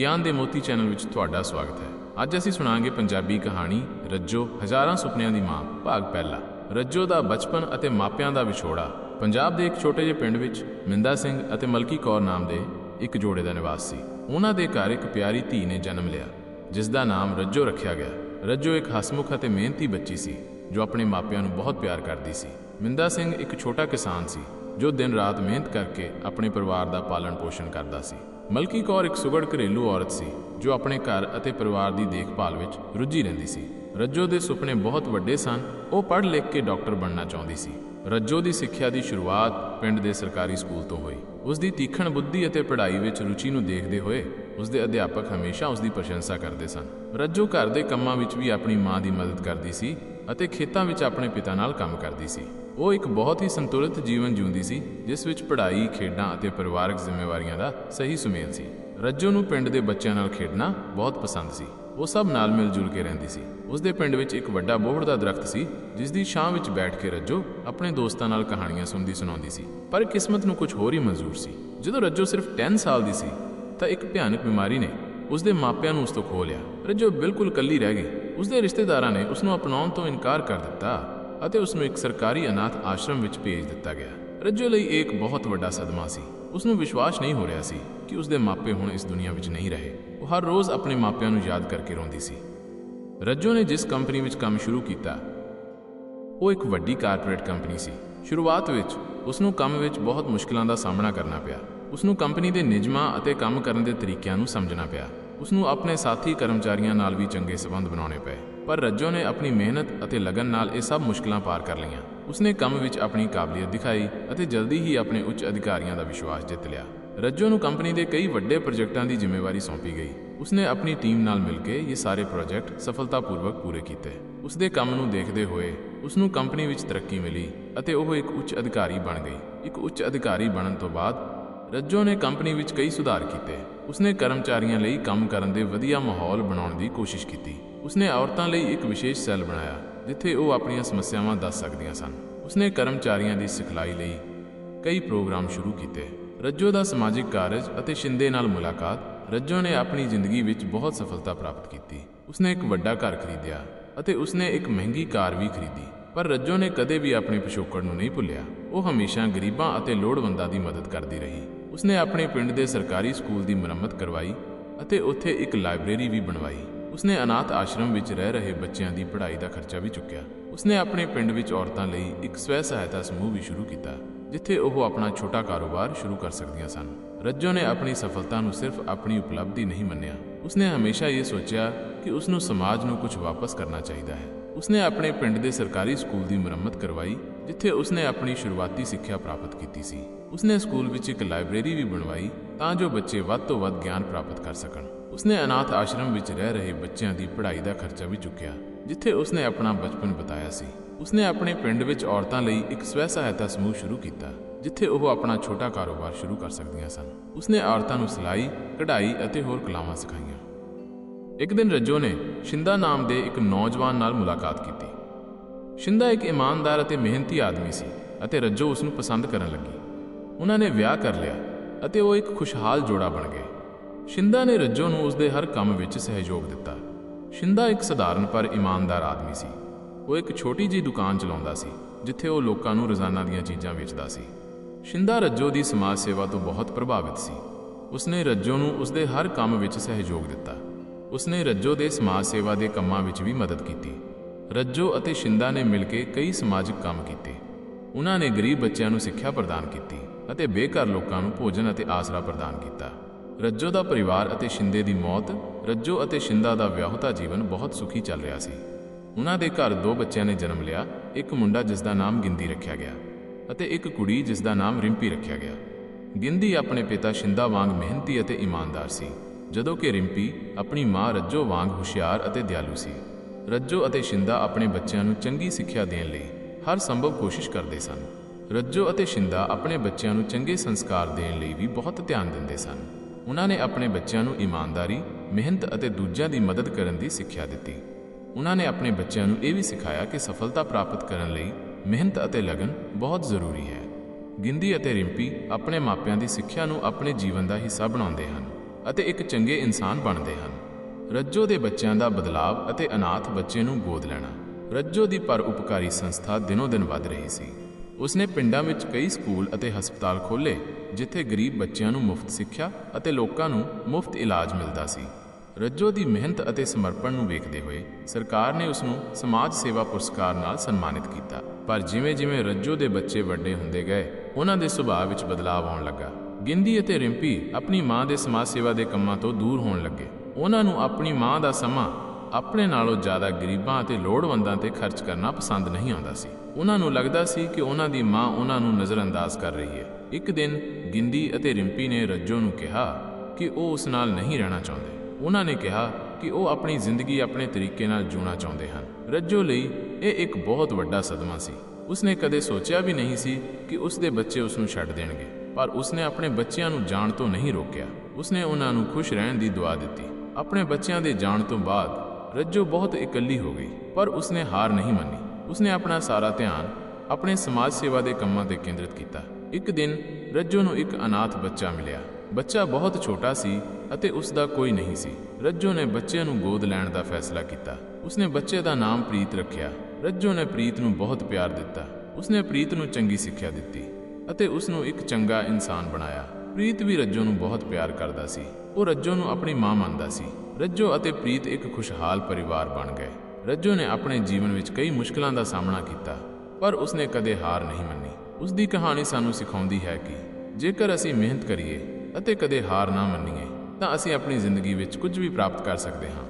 ਗਿਆਨ ਦੇ ਮੋਤੀ ਚੈਨਲ ਵਿੱਚ ਤੁਹਾਡਾ ਸਵਾਗਤ ਹੈ। ਅੱਜ ਅਸੀਂ ਸੁਣਾਂਗੇ ਪੰਜਾਬੀ ਕਹਾਣੀ ਰੱਜੋ, ਹਜ਼ਾਰਾਂ ਸੁਪਨਿਆਂ ਦੀ ਮਾਂ, ਭਾਗ ਪਹਿਲਾ। ਰੱਜੋ ਦਾ ਬਚਪਨ ਅਤੇ ਮਾਪਿਆਂ ਦਾ ਵਿਛੋੜਾ। ਪੰਜਾਬ ਦੇ ਇੱਕ ਛੋਟੇ ਜਿਹੇ ਪਿੰਡ ਵਿੱਚ ਮਿੰਦਾ ਸਿੰਘ ਅਤੇ ਮਲਕੀ ਕੌਰ ਨਾਮ ਦੇ ਇੱਕ ਜੋੜੇ ਦਾ ਨਿਵਾਸ ਸੀ। ਉਹਨਾਂ ਦੇ ਘਰ ਇੱਕ ਪਿਆਰੀ ਧੀ ਨੇ ਜਨਮ ਲਿਆ, ਜਿਸ ਦਾ ਨਾਮ ਰੱਜੋ ਰੱਖਿਆ ਗਿਆ। ਰੱਜੋ ਇੱਕ ਹਸਮੁਖ ਅਤੇ ਮਿਹਨਤੀ ਬੱਚੀ ਸੀ, ਜੋ ਆਪਣੇ ਮਾਪਿਆਂ ਨੂੰ ਬਹੁਤ ਪਿਆਰ ਕਰਦੀ ਸੀ। ਮਿੰਦਾ ਸਿੰਘ ਇੱਕ ਛੋਟਾ ਕਿਸਾਨ ਸੀ, ਜੋ ਦਿਨ ਰਾਤ ਮਿਹਨਤ ਕਰਕੇ ਆਪਣੇ ਪਰਿਵਾਰ ਦਾ ਪਾਲਣ ਪੋਸ਼ਣ ਕਰਦਾ ਸੀ। ਮਲਕੀ ਕੌਰ ਇੱਕ ਸੁਗੜ ਘਰੇਲੂ ਔਰਤ ਸੀ, ਜੋ ਆਪਣੇ ਘਰ ਅਤੇ ਪਰਿਵਾਰ ਦੀ ਦੇਖਭਾਲ ਵਿੱਚ ਰੁੱਝੀ ਰਹਿੰਦੀ ਸੀ। ਰੱਜੋ ਦੇ ਸੁਪਨੇ ਬਹੁਤ ਵੱਡੇ ਸਨ। ਉਹ ਪੜ੍ਹ ਲਿਖ ਕੇ ਡਾਕਟਰ ਬਣਨਾ ਚਾਹੁੰਦੀ ਸੀ। ਰੱਜੋ ਦੀ ਸਿੱਖਿਆ ਦੀ ਸ਼ੁਰੂਆਤ ਪਿੰਡ ਦੇ ਸਰਕਾਰੀ ਸਕੂਲ ਤੋਂ ਹੋਈ। ਉਸ ਦੀ ਤੀਖਣ ਬੁੱਧੀ ਅਤੇ ਪੜ੍ਹਾਈ ਵਿੱਚ ਰੁਚੀ ਨੂੰ ਦੇਖਦੇ ਹੋਏ ਉਸ ਦੇ ਅਧਿਆਪਕ ਹਮੇਸ਼ਾ ਉਸ ਦੀ ਪ੍ਰਸ਼ੰਸਾ ਕਰਦੇ ਸਨ। ਰੱਜੋ ਘਰ ਦੇ ਕੰਮਾਂ ਵਿੱਚ ਵੀ ਆਪਣੀ ਮਾਂ ਦੀ ਮਦਦ ਕਰਦੀ ਸੀ। ਅਤੇ ਖੇਤਾਂ ਵਿੱਚ ਆਪਣੇ ਪਿਤਾ ਨਾਲ ਕੰਮ ਕਰਦੀ ਸੀ। ਉਹ ਇੱਕ ਬਹੁਤ ਹੀ ਸੰਤੁਲਿਤ ਜੀਵਨ ਜਿਉਂਦੀ ਸੀ, ਜਿਸ ਵਿੱਚ ਪੜ੍ਹਾਈ, ਖੇਡਾਂ ਅਤੇ ਪਰਿਵਾਰਕ ਜ਼ਿੰਮੇਵਾਰੀਆਂ ਦਾ ਸਹੀ ਸੁਮੇਲ ਸੀ। ਰੱਜੋ ਨੂੰ ਪਿੰਡ ਦੇ ਬੱਚਿਆਂ ਨਾਲ ਖੇਡਣਾ ਬਹੁਤ ਪਸੰਦ ਸੀ। ਉਹ ਸਭ ਨਾਲ ਮਿਲ ਜੁਲ ਕੇ ਰਹਿੰਦੀ ਸੀ। ਉਸ ਦੇ ਪਿੰਡ ਵਿੱਚ ਇੱਕ ਵੱਡਾ ਬੋਹੜ ਦਾ ਦਰਖਤ ਸੀ, ਜਿਸ ਦੀ ਛਾਂ ਵਿੱਚ ਬੈਠ ਕੇ ਰੱਜੋ ਆਪਣੇ ਦੋਸਤਾਂ ਨਾਲ ਕਹਾਣੀਆਂ ਸੁਣਦੀ ਸੁਣਾਉਂਦੀ ਸੀ। ਪਰ ਕਿਸਮਤ ਨੂੰ ਕੁਝ ਹੋਰ ਹੀ ਮਨਜ਼ੂਰ ਸੀ। ਜਦੋਂ ਰੱਜੋ ਸਿਰਫ 10 ਸਾਲ ਦੀ ਸੀ, ਤਾਂ ਇੱਕ ਭਿਆਨਕ ਬਿਮਾਰੀ ਨੇ ਉਸ ਦੇ ਮਾਪਿਆਂ ਨੂੰ ਉਸ ਤੋਂ ਖੋਹ ਲਿਆ। ਰੱਜੋ ਬਿਲਕੁਲ ਇਕੱਲੀ ਰਹਿ ਗਈ। ਉਸ ਦੇ ਰਿਸ਼ਤੇਦਾਰਾਂ ਨੇ ਉਸ ਨੂੰ ਅਪਣਾਉਣ ਤੋਂ ਇਨਕਾਰ ਕਰ ਦਿੱਤਾ ਅਤੇ ਉਸ ਨੂੰ ਇੱਕ ਸਰਕਾਰੀ ਅਨਾਥ ਆਸ਼ਰਮ ਵਿੱਚ ਭੇਜ ਦਿੱਤਾ ਗਿਆ। ਰੱਜੋ ਲਈ ਇਹ ਇੱਕ ਬਹੁਤ ਵੱਡਾ ਸਦਮਾ ਸੀ। ਉਸ ਨੂੰ ਵਿਸ਼ਵਾਸ ਨਹੀਂ ਹੋ ਰਿਹਾ ਸੀ ਕਿ ਉਸ ਦੇ ਮਾਪੇ ਹੁਣ ਇਸ ਦੁਨੀਆ ਵਿੱਚ ਨਹੀਂ ਰਹੇ। ਉਹ ਹਰ ਰੋਜ਼ ਆਪਣੇ ਮਾਪਿਆਂ ਨੂੰ ਯਾਦ ਕਰਕੇ ਰੋਂਦੀ ਸੀ। ਰੱਜੋ ਨੇ ਜਿਸ ਕੰਪਨੀ ਵਿੱਚ ਕੰਮ ਸ਼ੁਰੂ ਕੀਤਾ, ਉਹ ਇੱਕ ਵੱਡੀ ਕਾਰਪੋਰੇਟ ਕੰਪਨੀ ਸੀ। ਸ਼ੁਰੂਆਤ ਵਿੱਚ ਉਸ ਨੂੰ ਕੰਮ ਵਿੱਚ ਬਹੁਤ ਮੁਸ਼ਕਲਾਂ ਦਾ ਸਾਹਮਣਾ ਕਰਨਾ ਪਿਆ। ਉਸ ਨੂੰ ਕੰਪਨੀ ਦੇ ਨਿਯਮਾਂ ਅਤੇ ਕੰਮ ਕਰਨ ਦੇ ਤਰੀਕਿਆਂ ਨੂੰ ਸਮਝਣਾ ਪਿਆ। ਉਸ ਨੂੰ ਆਪਣੇ ਸਾਥੀ ਕਰਮਚਾਰੀਆਂ ਨਾਲ ਵੀ ਚੰਗੇ ਸਬੰਧ ਬਣਾਉਣੇ ਪਏ। ਪਰ ਰੱਜੋ ਨੇ ਆਪਣੀ ਮਿਹਨਤ ਅਤੇ ਲਗਨ ਨਾਲ ਇਹ ਸਭ ਮੁਸ਼ਕਲਾਂ ਪਾਰ ਕਰ ਲਈਆਂ। ਉਸਨੇ ਕੰਮ ਵਿੱਚ ਆਪਣੀ ਕਾਬਲੀਅਤ ਦਿਖਾਈ ਅਤੇ ਜਲਦੀ ਹੀ ਆਪਣੇ ਉੱਚ ਅਧਿਕਾਰੀਆਂ ਦਾ ਵਿਸ਼ਵਾਸ ਜਿੱਤ ਲਿਆ। ਰੱਜੋ ਨੂੰ ਕੰਪਨੀ ਦੇ ਕਈ ਵੱਡੇ ਪ੍ਰੋਜੈਕਟਾਂ ਦੀ ਜ਼ਿੰਮੇਵਾਰੀ ਸੌਂਪੀ ਗਈ। ਉਸਨੇ ਆਪਣੀ ਟੀਮ ਨਾਲ ਮਿਲ ਕੇ ਇਹ ਸਾਰੇ ਪ੍ਰੋਜੈਕਟ ਸਫਲਤਾਪੂਰਵਕ ਪੂਰੇ ਕੀਤੇ। ਉਸਦੇ ਕੰਮ ਨੂੰ ਦੇਖਦੇ ਹੋਏ ਉਸ ਨੂੰ ਕੰਪਨੀ ਵਿੱਚ ਤਰੱਕੀ ਮਿਲੀ ਅਤੇ ਉਹ ਇੱਕ ਉੱਚ ਅਧਿਕਾਰੀ ਬਣ ਗਈ। ਇੱਕ ਉੱਚ ਅਧਿਕਾਰੀ ਬਣਨ ਤੋਂ ਬਾਅਦ ਰੱਜੋ ਨੇ ਕੰਪਨੀ ਵਿੱਚ ਕਈ ਸੁਧਾਰ ਕੀਤੇ। ਉਸਨੇ ਕਰਮਚਾਰੀਆਂ ਲਈ ਕੰਮ ਕਰਨ ਦੇ ਵਧੀਆ ਮਾਹੌਲ ਬਣਾਉਣ ਦੀ ਕੋਸ਼ਿਸ਼ ਕੀਤੀ। ਉਸਨੇ ਔਰਤਾਂ ਲਈ ਇੱਕ ਵਿਸ਼ੇਸ਼ ਸੈੱਲ ਬਣਾਇਆ, ਜਿੱਥੇ ਉਹ ਆਪਣੀਆਂ ਸਮੱਸਿਆਵਾਂ ਦੱਸ ਸਕਦੀਆਂ ਸਨ। ਉਸਨੇ ਕਰਮਚਾਰੀਆਂ ਦੀ ਸਿਖਲਾਈ ਲਈ ਕਈ ਪ੍ਰੋਗਰਾਮ ਸ਼ੁਰੂ ਕੀਤੇ। ਰੱਜੋ ਦਾ ਸਮਾਜਿਕ ਕਾਰਜ ਅਤੇ ਸ਼ਿੰਦੇ ਨਾਲ ਮੁਲਾਕਾਤ, ਰੱਜੋ ਨੇ ਆਪਣੀ ਜ਼ਿੰਦਗੀ ਵਿੱਚ ਬਹੁਤ ਸਫਲਤਾ ਪ੍ਰਾਪਤ ਕੀਤੀ। ਉਸਨੇ ਇੱਕ ਵੱਡਾ ਘਰ ਖਰੀਦਿਆ ਅਤੇ ਉਸਨੇ ਇੱਕ ਮਹਿੰਗੀ ਕਾਰ ਵੀ ਖਰੀਦੀ, ਪਰ ਰੱਜੋ ਨੇ ਕਦੇ ਵੀ ਆਪਣੇ ਪਿਛੋਕੜ ਨੂੰ ਨਹੀਂ ਭੁੱਲਿਆ। ਉਹ ਹਮੇਸ਼ਾ ਗਰੀਬਾਂ ਅਤੇ ਲੋੜਵੰਦਾਂ ਦੀ ਮਦਦ ਕਰਦੀ ਰਹੀ। ਉਸਨੇ ਆਪਣੇ ਪਿੰਡ ਦੇ ਸਰਕਾਰੀ ਸਕੂਲ ਦੀ ਮੁਰੰਮਤ ਕਰਵਾਈ ਅਤੇ ਉੱਥੇ ਇੱਕ ਲਾਇਬ੍ਰੇਰੀ ਵੀ ਬਣਵਾਈ। ਉਸਨੇ ਅਨਾਥ ਆਸ਼ਰਮ ਵਿੱਚ ਰਹਿ ਰਹੇ ਬੱਚਿਆਂ ਦੀ ਪੜ੍ਹਾਈ ਦਾ ਖਰਚਾ ਵੀ ਚੁੱਕਿਆ। ਉਸਨੇ ਆਪਣੇ ਪਿੰਡ ਵਿੱਚ ਔਰਤਾਂ ਲਈ ਇੱਕ ਸਵੈ ਸਹਾਇਤਾ ਸਮੂਹ ਵੀ ਸ਼ੁਰੂ ਕੀਤਾ, ਜਿੱਥੇ ਉਹ ਆਪਣਾ ਛੋਟਾ ਕਾਰੋਬਾਰ ਸ਼ੁਰੂ ਕਰ ਸਕਦੀਆਂ ਸਨ। ਰੱਜੋ ਨੇ ਆਪਣੀ ਸਫਲਤਾ ਨੂੰ ਸਿਰਫ ਆਪਣੀ ਉਪਲਬਧੀ ਨਹੀਂ ਮੰਨਿਆ। ਉਸਨੇ ਹਮੇਸ਼ਾ ਇਹ ਸੋਚਿਆ ਕਿ ਉਸ ਨੂੰ ਸਮਾਜ ਨੂੰ ਕੁਝ ਵਾਪਸ ਕਰਨਾ ਚਾਹੀਦਾ ਹੈ। ਉਸਨੇ ਆਪਣੇ ਪਿੰਡ ਦੇ ਸਰਕਾਰੀ ਸਕੂਲ ਦੀ ਮੁਰੰਮਤ ਕਰਵਾਈ, ਜਿੱਥੇ ਉਸਨੇ ਆਪਣੀ ਸ਼ੁਰੂਆਤੀ ਸਿੱਖਿਆ ਪ੍ਰਾਪਤ ਕੀਤੀ ਸੀ। ਉਸਨੇ ਸਕੂਲ ਵਿੱਚ ਇੱਕ ਲਾਇਬ੍ਰੇਰੀ ਵੀ ਬਣਵਾਈ, ਤਾਂ ਜੋ ਬੱਚੇ ਵੱਧ ਤੋਂ ਵੱਧ ਗਿਆਨ ਪ੍ਰਾਪਤ ਕਰ ਸਕਣ। ਉਸਨੇ ਅਨਾਥ ਆਸ਼ਰਮ ਵਿੱਚ ਰਹਿ ਰਹੇ ਬੱਚਿਆਂ ਦੀ ਪੜ੍ਹਾਈ ਦਾ ਖਰਚਾ ਵੀ ਚੁੱਕਿਆ, ਜਿੱਥੇ ਉਸਨੇ ਆਪਣਾ ਬਚਪਨ ਬਿਤਾਇਆ ਸੀ। ਉਸਨੇ ਆਪਣੇ ਪਿੰਡ ਵਿੱਚ ਔਰਤਾਂ ਲਈ ਇੱਕ ਸਵੈ ਸਹਾਇਤਾ ਸਮੂਹ ਸ਼ੁਰੂ ਕੀਤਾ, ਜਿੱਥੇ ਉਹ ਆਪਣਾ ਛੋਟਾ ਕਾਰੋਬਾਰ ਸ਼ੁਰੂ ਕਰ ਸਕਦੀਆਂ ਸਨ। ਉਸਨੇ ਔਰਤਾਂ ਨੂੰ ਸਿਲਾਈ, ਕਢਾਈ ਅਤੇ ਹੋਰ ਕਲਾਵਾਂ ਸਿਖਾਈਆਂ। ਇੱਕ ਦਿਨ ਰੱਜੋ ਨੇ ਸ਼ਿੰਦਾ ਨਾਮ ਦੇ ਇੱਕ ਨੌਜਵਾਨ ਨਾਲ ਮੁਲਾਕਾਤ ਕੀਤੀ। ਸ਼ਿੰਦਾ ਇੱਕ ਇਮਾਨਦਾਰ ਅਤੇ ਮਿਹਨਤੀ ਆਦਮੀ ਸੀ ਅਤੇ ਰੱਜੋ ਉਸ ਨੂੰ ਪਸੰਦ ਕਰਨ ਲੱਗੀ। ਉਹਨਾਂ ਨੇ ਵਿਆਹ ਕਰ ਲਿਆ ਅਤੇ ਉਹ ਇੱਕ ਖੁਸ਼ਹਾਲ ਜੋੜਾ ਬਣ ਗਏ। ਸ਼ਿੰਦਾ ਨੇ ਰੱਜੋ ਨੂੰ ਉਸ ਦੇ ਹਰ ਕੰਮ ਵਿੱਚ ਸਹਿਯੋਗ ਦਿੱਤਾ। ਸ਼ਿੰਦਾ ਇੱਕ ਸਧਾਰਨ ਪਰ ਇਮਾਨਦਾਰ ਆਦਮੀ ਸੀ। ਉਹ ਇੱਕ ਛੋਟੀ ਜਿਹੀ ਦੁਕਾਨ ਚਲਾਉਂਦਾ ਸੀ, ਜਿੱਥੇ ਉਹ ਲੋਕਾਂ ਨੂੰ ਰੋਜ਼ਾਨਾ ਦੀਆਂ ਚੀਜ਼ਾਂ ਵੇਚਦਾ ਸੀ। ਸ਼ਿੰਦਾ ਰੱਜੋ ਦੀ ਸਮਾਜ ਸੇਵਾ ਤੋਂ ਬਹੁਤ ਪ੍ਰਭਾਵਿਤ ਸੀ। ਉਸਨੇ ਰੱਜੋ ਨੂੰ ਉਸਦੇ ਹਰ ਕੰਮ ਵਿੱਚ ਸਹਿਯੋਗ ਦਿੱਤਾ। ਉਸਨੇ ਰੱਜੋ ਦੇ ਸਮਾਜ ਸੇਵਾ ਦੇ ਕੰਮਾਂ ਵਿੱਚ ਵੀ ਮਦਦ ਕੀਤੀ। ਰੱਜੋ ਅਤੇ ਸ਼ਿੰਦਾ ਨੇ ਮਿਲ ਕੇ ਕਈ ਸਮਾਜਿਕ ਕੰਮ ਕੀਤੇ। ਉਹਨਾਂ ਨੇ ਗਰੀਬ ਬੱਚਿਆਂ ਨੂੰ ਸਿੱਖਿਆ ਪ੍ਰਦਾਨ ਕੀਤੀ ਅਤੇ ਬੇਘਰ ਲੋਕਾਂ ਨੂੰ ਭੋਜਨ ਅਤੇ ਆਸਰਾ ਪ੍ਰਦਾਨ ਕੀਤਾ। ਰੱਜੋ ਦਾ ਪਰਿਵਾਰ ਅਤੇ ਸ਼ਿੰਦੇ ਦੀ ਮੌਤ, ਰੱਜੋ ਅਤੇ ਸ਼ਿੰਦਾ ਦਾ ਵਿਆਹੁਤਾ ਜੀਵਨ ਬਹੁਤ ਸੁਖੀ ਚੱਲ ਰਿਹਾ ਸੀ। ਉਹਨਾਂ ਦੇ ਘਰ ਦੋ ਬੱਚਿਆਂ ਨੇ ਜਨਮ ਲਿਆ, ਇੱਕ ਮੁੰਡਾ ਜਿਸ ਦਾ ਨਾਮ ਗਿੰਦੀ ਰੱਖਿਆ ਗਿਆ ਅਤੇ ਇੱਕ ਕੁੜੀ ਜਿਸ ਦਾ ਨਾਮ ਰਿੰਪੀ ਰੱਖਿਆ ਗਿਆ। ਗਿੰਦੀ ਆਪਣੇ ਪਿਤਾ ਸ਼ਿੰਦਾ ਵਾਂਗ ਮਿਹਨਤੀ ਅਤੇ ਇਮਾਨਦਾਰ ਸੀ। ਜਦੋਂ ਕਿ ਰਿੰਪੀ ਆਪਣੀ ਮਾਂ ਰੱਜੋ ਵਾਂਗ ਹੁਸ਼ਿਆਰ ਅਤੇ ਦਿਆਲੂ ਸੀ। ਰੱਜੋ ਅਤੇ ਸ਼ਿੰਦਾ ਆਪਣੇ ਬੱਚਿਆਂ ਨੂੰ ਚੰਗੀ ਸਿੱਖਿਆ ਦੇਣ ਲਈ ਹਰ ਸੰਭਵ ਕੋਸ਼ਿਸ਼ ਕਰਦੇ ਸਨ। ਰੱਜੋ ਅਤੇ ਸ਼ਿੰਦਾ ਆਪਣੇ ਬੱਚਿਆਂ ਨੂੰ ਚੰਗੇ ਸੰਸਕਾਰ ਦੇਣ ਲਈ ਵੀ ਬਹੁਤ ਧਿਆਨ ਦਿੰਦੇ ਸਨ। ਉਹਨਾਂ ਨੇ ਆਪਣੇ ਬੱਚਿਆਂ ਨੂੰ ਇਮਾਨਦਾਰੀ, ਮਿਹਨਤ ਅਤੇ ਦੂਜਿਆਂ ਦੀ ਮਦਦ ਕਰਨ ਦੀ ਸਿੱਖਿਆ ਦਿੱਤੀ। ਉਹਨਾਂ ਨੇ ਆਪਣੇ ਬੱਚਿਆਂ ਨੂੰ ਇਹ ਵੀ ਸਿਖਾਇਆ ਕਿ ਸਫਲਤਾ ਪ੍ਰਾਪਤ ਕਰਨ ਲਈ ਮਿਹਨਤ ਅਤੇ ਲਗਨ ਬਹੁਤ ਜ਼ਰੂਰੀ ਹੈ। ਗਿੰਦੀ ਅਤੇ ਰਿੰਪੀ ਆਪਣੇ ਮਾਪਿਆਂ ਦੀ ਸਿੱਖਿਆ ਨੂੰ ਆਪਣੇ ਜੀਵਨ ਦਾ ਹਿੱਸਾ ਬਣਾਉਂਦੇ ਹਨ। ਅਤੇ ਇੱਕ ਚੰਗੇ ਇਨਸਾਨ ਬਣਦੇ ਹਨ। ਰੱਜੋ ਦੇ ਬੱਚਿਆਂ ਦਾ ਬਦਲਾਵ ਅਤੇ ਅਨਾਥ ਬੱਚੇ ਨੂੰ ਗੋਦ ਲੈਣਾ। ਰੱਜੋ ਦੀ ਪਰ ਉਪਕਾਰੀ ਸੰਸਥਾ ਦਿਨੋ-ਦਿਨ ਵੱਧ ਰਹੀ ਸੀ। ਉਸਨੇ ਪਿੰਡਾਂ ਵਿੱਚ ਕਈ ਸਕੂਲ ਅਤੇ ਹਸਪਤਾਲ ਖੋਲ੍ਹੇ, ਜਿੱਥੇ ਗਰੀਬ ਬੱਚਿਆਂ ਨੂੰ ਮੁਫਤ ਸਿੱਖਿਆ ਅਤੇ ਲੋਕਾਂ ਨੂੰ ਮੁਫਤ ਇਲਾਜ ਮਿਲਦਾ ਸੀ। ਰੱਜੋ ਦੀ ਮਿਹਨਤ ਅਤੇ ਸਮਰਪਣ ਨੂੰ ਵੇਖਦੇ ਹੋਏ ਸਰਕਾਰ ਨੇ ਉਸ ਨੂੰ ਸਮਾਜ ਸੇਵਾ ਪੁਰਸਕਾਰ ਨਾਲ ਸਨਮਾਨਿਤ ਕੀਤਾ। ਪਰ ਜਿਵੇਂ-ਜਿਵੇਂ ਰੱਜੋ ਦੇ ਬੱਚੇ ਵੱਡੇ ਹੁੰਦੇ ਗਏ, ਉਹਨਾਂ ਦੇ ਸੁਭਾਅ ਵਿੱਚ ਬਦਲਾਅ ਆਉਣ ਲੱਗਾ। ਗਿੰਦੀ ਅਤੇ ਰਿੰਪੀ ਆਪਣੀ ਮਾਂ ਦੇ ਸਮਾਜ ਸੇਵਾ ਦੇ ਕੰਮਾਂ ਤੋਂ ਦੂਰ ਹੋਣ ਲੱਗੇ। ਉਹਨਾਂ ਨੂੰ ਆਪਣੀ ਮਾਂ ਦਾ ਸਮਾਂ ਆਪਣੇ ਨਾਲੋਂ ਜ਼ਿਆਦਾ ਗਰੀਬਾਂ ਅਤੇ ਲੋੜਵੰਦਾਂ ਤੇ ਖਰਚ ਕਰਨਾ ਪਸੰਦ ਨਹੀਂ ਆਉਂਦਾ ਸੀ। ਉਹਨਾਂ ਨੂੰ ਲੱਗਦਾ ਸੀ ਕਿ ਉਹਨਾਂ ਦੀ ਮਾਂ ਉਹਨਾਂ ਨੂੰ ਨਜ਼ਰਅੰਦਾਜ਼ ਕਰ ਰਹੀ ਹੈ। ਇੱਕ ਦਿਨ ਗਿੰਦੀ ਅਤੇ ਰਿੰਪੀ ਨੇ ਰੱਜੋ ਨੂੰ ਕਿਹਾ ਕਿ ਉਹ ਉਸ ਨਾਲ ਨਹੀਂ ਰਹਿਣਾ ਚਾਹੁੰਦੇ। ਉਹਨਾਂ ਨੇ ਕਿਹਾ ਕਿ ਉਹ ਆਪਣੀ ਜ਼ਿੰਦਗੀ ਆਪਣੇ ਤਰੀਕੇ ਨਾਲ ਜਿਉਣਾ ਚਾਹੁੰਦੇ ਹਨ। ਰੱਜੋ ਲਈ ਇਹ ਇੱਕ ਬਹੁਤ ਵੱਡਾ ਸਦਮਾ ਸੀ। ਉਸਨੇ ਕਦੇ ਸੋਚਿਆ ਵੀ ਨਹੀਂ ਸੀ ਕਿ ਉਸ ਦੇ ਬੱਚੇ ਉਸ ਨੂੰ ਛੱਡ ਦੇਣਗੇ। ਪਰ ਉਸਨੇ ਆਪਣੇ ਬੱਚਿਆਂ ਨੂੰ ਜਾਣ ਤੋਂ ਨਹੀਂ ਰੋਕਿਆ। ਉਸਨੇ ਉਹਨਾਂ ਨੂੰ ਖੁਸ਼ ਰਹਿਣ ਦੀ ਦੁਆ ਦਿੱਤੀ। ਆਪਣੇ ਬੱਚਿਆਂ ਦੇ ਜਾਣ ਤੋਂ ਬਾਅਦ ਰੱਜੋ ਬਹੁਤ ਇਕੱਲੀ ਹੋ ਗਈ, ਪਰ ਉਸਨੇ ਹਾਰ ਨਹੀਂ ਮੰਨੀ। ਉਸਨੇ ਆਪਣਾ ਸਾਰਾ ਧਿਆਨ ਆਪਣੇ ਸਮਾਜ ਸੇਵਾ ਦੇ ਕੰਮਾਂ ਤੇ ਕੇਂਦਰਿਤ ਕੀਤਾ। ਇੱਕ ਦਿਨ ਰੱਜੋ ਨੂੰ ਇੱਕ ਅਨਾਥ ਬੱਚਾ ਮਿਲਿਆ। ਬੱਚਾ ਬਹੁਤ ਛੋਟਾ ਸੀ ਅਤੇ ਉਸ ਦਾ ਕੋਈ ਨਹੀਂ ਸੀ। ਰੱਜੋ ਨੇ ਬੱਚੇ ਨੂੰ ਗੋਦ ਲੈਣ ਦਾ ਫੈਸਲਾ ਕੀਤਾ। ਉਸਨੇ ਬੱਚੇ ਦਾ ਨਾਮ ਪ੍ਰੀਤ ਰੱਖਿਆ। ਰੱਜੋ ਨੇ ਪ੍ਰੀਤ ਨੂੰ ਬਹੁਤ ਪਿਆਰ ਦਿੱਤਾ। ਉਸਨੇ ਪ੍ਰੀਤ ਨੂੰ ਚੰਗੀ ਸਿੱਖਿਆ ਦਿੱਤੀ। ਅਤੇ ਉਸ ਨੂੰ ਇੱਕ ਚੰਗਾ ਇਨਸਾਨ ਬਣਾਇਆ। ਪ੍ਰੀਤ ਵੀ ਰੱਜੋ ਨੂੰ ਬਹੁਤ ਪਿਆਰ ਕਰਦਾ ਸੀ। ਉਹ ਰੱਜੋ ਨੂੰ ਆਪਣੀ ਮਾਂ ਮੰਨਦਾ ਸੀ। ਰੱਜੋ ਅਤੇ ਪ੍ਰੀਤ ਇੱਕ ਖੁਸ਼ਹਾਲ ਪਰਿਵਾਰ ਬਣ ਗਏ। ਰੱਜੋ ਨੇ ਆਪਣੇ ਜੀਵਨ ਵਿੱਚ ਕਈ ਮੁਸ਼ਕਲਾਂ ਦਾ ਸਾਹਮਣਾ ਕੀਤਾ, ਪਰ ਉਸਨੇ ਕਦੇ ਹਾਰ ਨਹੀਂ ਮੰਨੀ। ਉਸ ਦੀ ਕਹਾਣੀ ਸਾਨੂੰ ਸਿਖਾਉਂਦੀ ਹੈ ਕਿ ਜੇਕਰ ਅਸੀਂ ਮਿਹਨਤ ਕਰੀਏ ਅਤੇ ਕਦੇ ਹਾਰ ਨਾ ਮੰਨੀਏ, ਤਾਂ ਅਸੀਂ ਆਪਣੀ ਜ਼ਿੰਦਗੀ ਵਿੱਚ ਕੁਝ ਵੀ ਪ੍ਰਾਪਤ ਕਰ ਸਕਦੇ ਹਾਂ।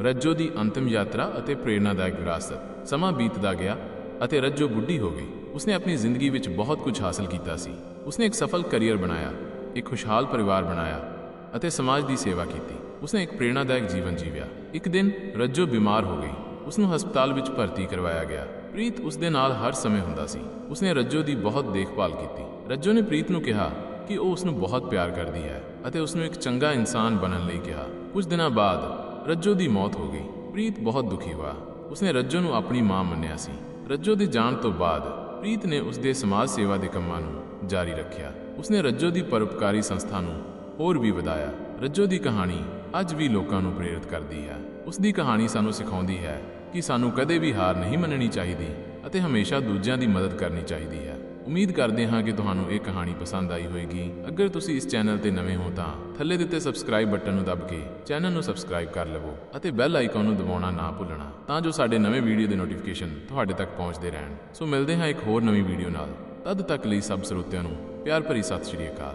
ਰੱਜੋ ਦੀ ਅੰਤਿਮ ਯਾਤਰਾ ਅਤੇ ਪ੍ਰੇਰਨਾਦਾਇਕ ਵਿਰਾਸਤ। ਸਮਾਂ ਬੀਤਦਾ ਗਿਆ ਅਤੇ ਰੱਜੋ ਬੁੱਢੀ ਹੋ ਗਈ। ਉਸਨੇ ਆਪਣੀ ਜ਼ਿੰਦਗੀ ਵਿੱਚ ਬਹੁਤ ਕੁਝ ਹਾਸਲ ਕੀਤਾ ਸੀ। ਉਸਨੇ ਇੱਕ ਸਫਲ ਕੈਰੀਅਰ ਬਣਾਇਆ, ਇੱਕ ਖੁਸ਼ਹਾਲ ਪਰਿਵਾਰ ਬਣਾਇਆ ਅਤੇ ਸਮਾਜ ਦੀ ਸੇਵਾ ਕੀਤੀ। ਉਸਨੇ ਇੱਕ ਪ੍ਰੇਰਨਾਦਾਇਕ ਜੀਵਨ ਜੀਵਿਆ। ਇੱਕ ਦਿਨ ਰੱਜੋ ਬਿਮਾਰ ਹੋ ਗਈ। ਉਸਨੂੰ ਹਸਪਤਾਲ ਵਿੱਚ ਭਰਤੀ ਕਰਵਾਇਆ ਗਿਆ। ਪ੍ਰੀਤ ਉਸ ਦੇ ਨਾਲ ਹਰ ਸਮੇਂ ਹੁੰਦਾ ਸੀ। ਉਸਨੇ ਰੱਜੋ ਦੀ ਬਹੁਤ ਦੇਖਭਾਲ ਕੀਤੀ। ਰੱਜੋ ਨੇ ਪ੍ਰੀਤ ਨੂੰ ਕਿਹਾ ਕਿ ਉਹ ਉਸ ਨੂੰ ਬਹੁਤ ਪਿਆਰ ਕਰਦੀ ਹੈ ਅਤੇ ਉਸ ਨੂੰ ਇੱਕ ਚੰਗਾ ਇਨਸਾਨ ਬਣਨ ਲਈ ਕਿਹਾ। ਕੁਝ ਦਿਨਾਂ ਬਾਅਦ ਰੱਜੋ ਦੀ ਮੌਤ ਹੋ ਗਈ। ਪ੍ਰੀਤ ਬਹੁਤ ਦੁਖੀ ਹੋਇਆ। ਉਸਨੇ ਰੱਜੋ ਨੂੰ ਆਪਣੀ ਮਾਂ ਮੰਨਿਆ ਸੀ। ਰੱਜੋ ਦੇ ਜਾਣ ਤੋਂ ਬਾਅਦ ਪ੍ਰੀਤ ਨੇ ਉਸਦੇ ਸਮਾਜ ਸੇਵਾ ਦੇ ਕੰਮਾਂ ਨੂੰ ਜਾਰੀ ਰੱਖਿਆ। ਉਸਨੇ ਰੱਜੋ ਦੀ ਪਰਉਪਕਾਰੀ ਸੰਸਥਾ ਨੂੰ ਹੋਰ ਵੀ ਵਧਾਇਆ। ਰੱਜੋ ਦੀ ਕਹਾਣੀ ਅੱਜ ਵੀ ਲੋਕਾਂ ਨੂੰ ਪ੍ਰੇਰਿਤ ਕਰਦੀ ਹੈ। ਉਸ ਦੀ ਕਹਾਣੀ ਸਾਨੂੰ ਸਿਖਾਉਂਦੀ ਹੈ ਕਿ ਸਾਨੂੰ ਕਦੇ ਵੀ ਹਾਰ ਨਹੀਂ ਮੰਨਣੀ ਚਾਹੀਦੀ ਅਤੇ ਹਮੇਸ਼ਾ ਦੂਜਿਆਂ ਦੀ ਮਦਦ ਕਰਨੀ ਚਾਹੀਦੀ ਹੈ। ਉਮੀਦ ਕਰਦੇ ਹਾਂ ਕਿ ਤੁਹਾਨੂੰ ਇਹ ਕਹਾਣੀ ਪਸੰਦ ਆਈ ਹੋਵੇਗੀ। ਅਗਰ ਤੁਸੀਂ ਇਸ ਚੈਨਲ ਤੇ ਨਵੇਂ ਹੋ ਤਾਂ ਥੱਲੇ ਦਿੱਤੇ ਸਬਸਕ੍ਰਾਈਬ ਬਟਨ ਨੂੰ ਦਬ ਕੇ ਚੈਨਲ ਨੂੰ ਸਬਸਕ੍ਰਾਈਬ ਕਰ ਲਵੋ ਅਤੇ ਬੈਲ ਆਈਕਨ ਨੂੰ ਦਬਾਉਣਾ ਨਾ ਭੁੱਲਣਾ ਤਾਂ ਜੋ ਸਾਡੇ ਨਵੇਂ ਵੀਡੀਓ ਦੇ ਨੋਟੀਫਿਕੇਸ਼ਨ ਤੁਹਾਡੇ ਤੱਕ ਪਹੁੰਚਦੇ ਰਹਿਣ। ਸੋ ਮਿਲਦੇ ਹਾਂ ਇੱਕ ਹੋਰ ਨਵੀਂ ਵੀਡੀਓ ਨਾਲ। ਤਦ ਤੱਕ ਲਈ ਸਭ ਸਰੋਤਿਆਂ ਨੂੰ ਪਿਆਰ ਭਰੀ ਸਤਿ ਸ਼੍ਰੀ ਅਕਾਲ।